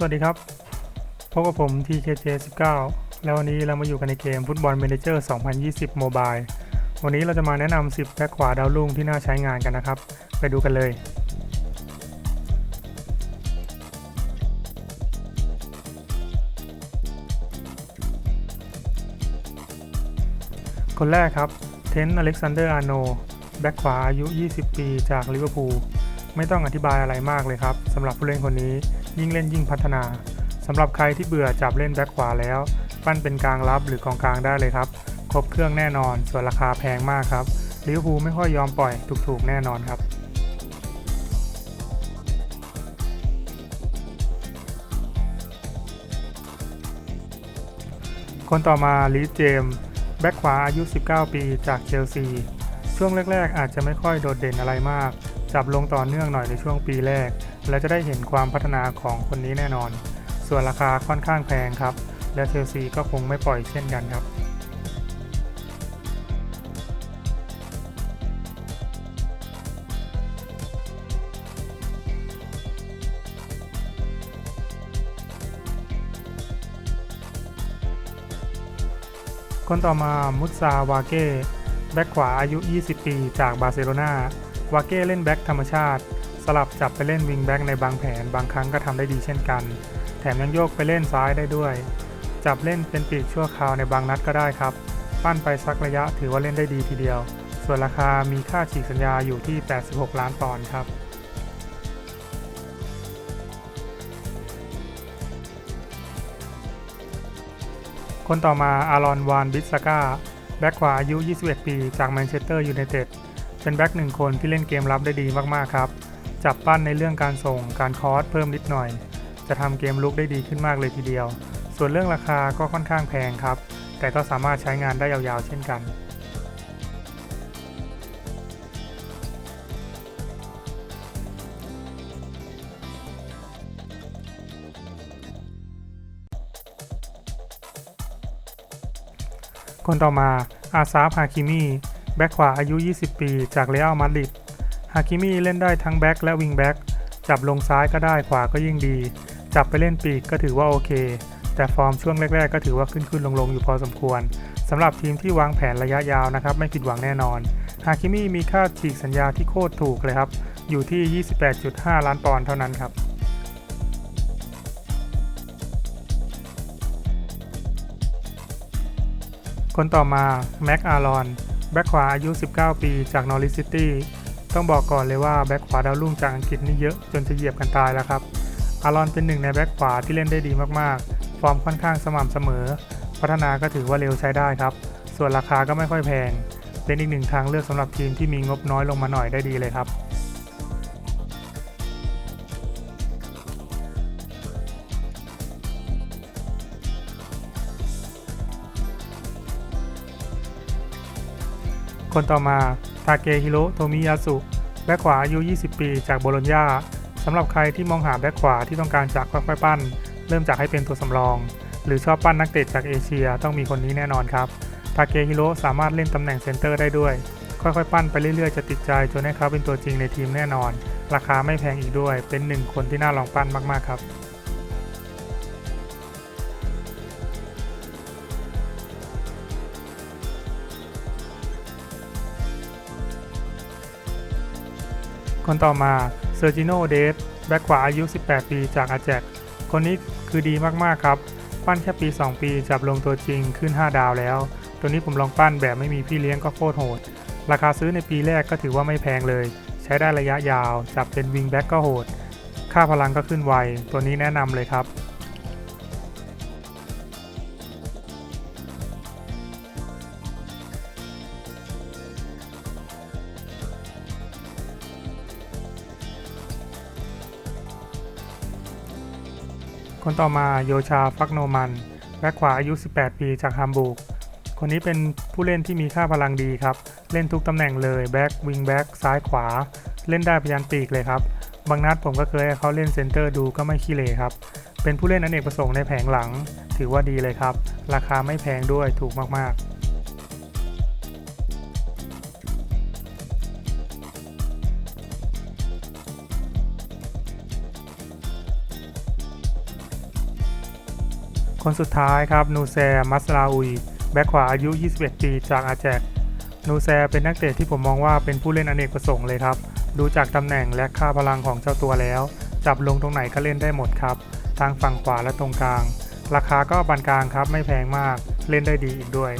สวัสดีครับ พบกับผม TKJ19 แล้ววันนี้เรามาอยู่กันในเกมฟุตบอล Manager 2020 Mobile วันนี้เราจะมาแนะนำ 10แบ็คขวาดาวรุ่งที่น่าใช้งานกันนะครับ ไปดูกันเลยคนแรกครับ เทนอเล็กซานเดอร์อาร์โน แบ็คขวาอายุ 20 ปีจากลิเวอร์พูล ไม่ต้องอธิบายอะไรมากเลยครับสำหรับผู้เล่นคนนี้ ยิ่งเล่นยิ่งพัฒนาสำหรับใครที่เบื่อจับเล่นแบ็คขวาแล้ว ปั้นเป็นกลางรับหรือกองกลางได้เลยครับ ครบเครื่องแน่นอน ส่วนราคาแพงมากครับลิเวอร์พูลไม่ค่อยยอมปล่อยถูกๆแน่นอนครับคนต่อมาลีดเจมแบ็คขวาอายุ 19 ปีจากเชลซี ช่วงแรก ๆ อาจจะไม่ค่อยโดดเด่นอะไรมาก จับลงต่อเนื่องหน่อยในช่วงปีแรก และจะได้เห็นความพัฒนาของคนนี้แน่นอน ส่วนราคาค่อนข้างแพงครับ และเชลซีก็คงไม่ปล่อยเช่นกันครับคนต่อมามุตซาวาเก้แบ็คขวาอายุ 20 ปี จากบาร์เซโลนา วาเก้เล่นแบ็คธรรมชาติ สลับจับไปเล่นวิงแบ็คในบางแผนบางครั้งก็ทำได้ดีเช่นกัน แถมยังโยกไปเล่นซ้ายได้ด้วย จับเล่นเป็นปีกชั่วคราวในบางนัดก็ได้ครับ ปั้นไปสักระยะถือว่าเล่นได้ดีทีเดียว ส่วนราคามีค่าฉีกสัญญาอยู่ที่ 86 ล้านปอนด์ครับคนต่อมาอารอนวานบิสซาก้าแบ็คขวาอายุ 21 ปี จากแมนเชสเตอร์ยูไนเต็ด เป็นแบ็คหนึ่งคนที่เล่นเกมรับได้ดีมากๆครับ จับปั้นในเรื่องการส่งการคอร์สเพิ่มนิดหน่อย จะทำเกมลุกได้ดีขึ้นมากเลยทีเดียว ส่วนเรื่องราคาก็ค่อนข้างแพงครับ แต่ก็สามารถใช้งานได้ยาวๆเช่นกันคนต่อมาอาซาฟฮาคิมี แบ็คขวาอายุ 20 ปี จากเรอัลมาดริดฮาคิมีเล่นได้ทั้งแบ็คและวิงแบ็คจับลงซ้ายก็ได้ขวาก็ยิ่งดี จับไปเล่นปีกก็ถือว่าโอเค แต่ฟอร์มช่วงแรก ๆ ก็ถือว่าขึ้นขึ้นลงลงๆอยู่พอสมควรสำหรับทีมที่วางแผนระยะยาวนะครับ ไม่ผิดหวังแน่นอนฮาคิมีมีค่าฉีกสัญญาที่โคตรถูกเลยครับ อยู่ที่ 28.5 ล้านปอนด์เท่านั้นครับคนต่อมาแม็กอารอน แบ็คขวาอายุ 19 ปีจากนอริสซิตี้ต้องบอกก่อนเลยว่าแบ็คขวาดาวรุ่งจากอังกฤษนี่เยอะจนจะเหยียบกันตายแล้วครับ อารอนเป็นหนึ่งในแบ็คขวาที่เล่นได้ดีมากๆ ฟอร์มค่อนข้างสม่ำเสมอ พัฒนาก็ถือว่าเร็วใช้ได้ครับ ส่วนราคาก็ไม่ค่อยแพง เป็นอีกหนึ่งทางเลือกสำหรับทีมที่มีงบน้อยลงมาหน่อยได้ดีเลยครับ คนต่อมาทาเกฮิโรโทมิยาสุแบ็คขวาอายุ 20 ปี จากโบโลญญาสำหรับใครที่มองหาแบ็คขวาที่ต้องการจากค่อยๆปั้น เริ่มจากให้เป็นตัวสำรอง หรือชอบปั้นนักเตะจากเอเชียต้องมีคนนี้แน่นอนครับทาเกฮิโรสามารถเล่นตำแหน่งเซนเตอร์ได้ด้วย ค่อยๆ ปั้นไปเรื่อยๆ จะติดใจจนให้เขาเป็นตัวจริงในทีมแน่นอน ราคาไม่แพงอีกด้วย เป็นหนึ่งคนที่น่าลองปั้นมากๆครับ คนต่อมาเซอร์จิโนเดสแบ็คขวาอายุ 18 ปีจากอาแจกคนนี้คือดีมากๆครับ ปั้นแค่ปี 2 ปีจับลงตัวจริงขึ้น 5 ดาวแล้ว ตัวนี้ผมลองปั้นแบบไม่มีพี่เลี้ยงก็โคตรโหด ราคาซื้อในปีแรกก็ถือว่าไม่แพงเลย ใช้ได้ระยะยาว จับเป็นวิงแบ็กก็โหด ค่าพลังก็ขึ้นไว ตัวนี้แนะนำเลยครับ คนต่อมาโยชาฟักโนมันแบ็คขวาอายุ 18 ปีจากฮัมบูร์ก คนนี้เป็นผู้เล่นที่มีค่าพลังดีครับ เล่นทุกตำแหน่งเลยแบ็ควิงแบ็คซ้ายขวา เล่นได้พยันปีกเลยครับ บางนัดผมก็เคยให้เขาเล่นเซนเตอร์ดูก็ไม่ขี้เหร่ครับ เป็นผู้เล่นอนเนกประสงค์ในแผงหลัง ถือว่าดีเลยครับ ราคาไม่แพงด้วยถูกมากๆ คนสุดท้ายครับนูแซมัสลาอุย แบ็คขวาอายุ 21 ปีจากอาแจกนูแซเป็นนักเตะที่ผมมองว่าเป็นผู้เล่นอเนกประสงค์เลยครับ ดูจากตำแหน่งและค่าพลังของเจ้าตัวแล้ว จับลงตรงไหนก็เล่นได้หมดครับ ทางฝั่งขวาและตรงกลาง ราคาก็ปานกลางครับไม่แพงมาก เล่นได้ดีอีกด้วย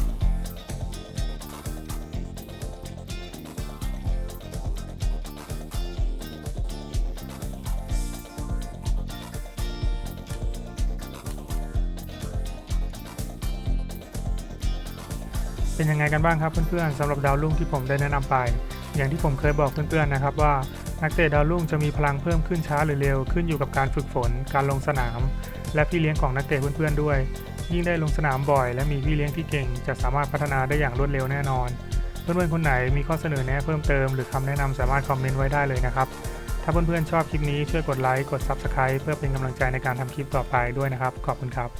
เป็นยังไงกันบ้างครับเพื่อนๆสำหรับดาวรุ่งที่ผมได้แนะนำไป อย่างที่ผมเคยบอกเพื่อนๆนะครับว่านักเตะดาวรุ่งจะมีพลังเพิ่มขึ้นช้าหรือเร็วขึ้นอยู่กับการฝึกฝน การลงสนาม และพี่เลี้ยงของนักเตะเพื่อนๆด้วย ยิ่งได้ลงสนามบ่อย และมีพี่เลี้ยงที่เก่ง จะสามารถพัฒนาได้อย่างรวดเร็วแน่นอน เพื่อนๆคนไหนมีข้อเสนอแนะเพิ่มเติม หรือคำแนะนำสามารถคอมเมนต์ไว้ได้เลยนะครับถ้าเพื่อนๆชอบคลิปนี้ช่วยกดไลค์กด Subscribe เพื่อเป็นกำลังใจในการทำคลิปต่อไปด้วยนะครับ ขอบคุณครับ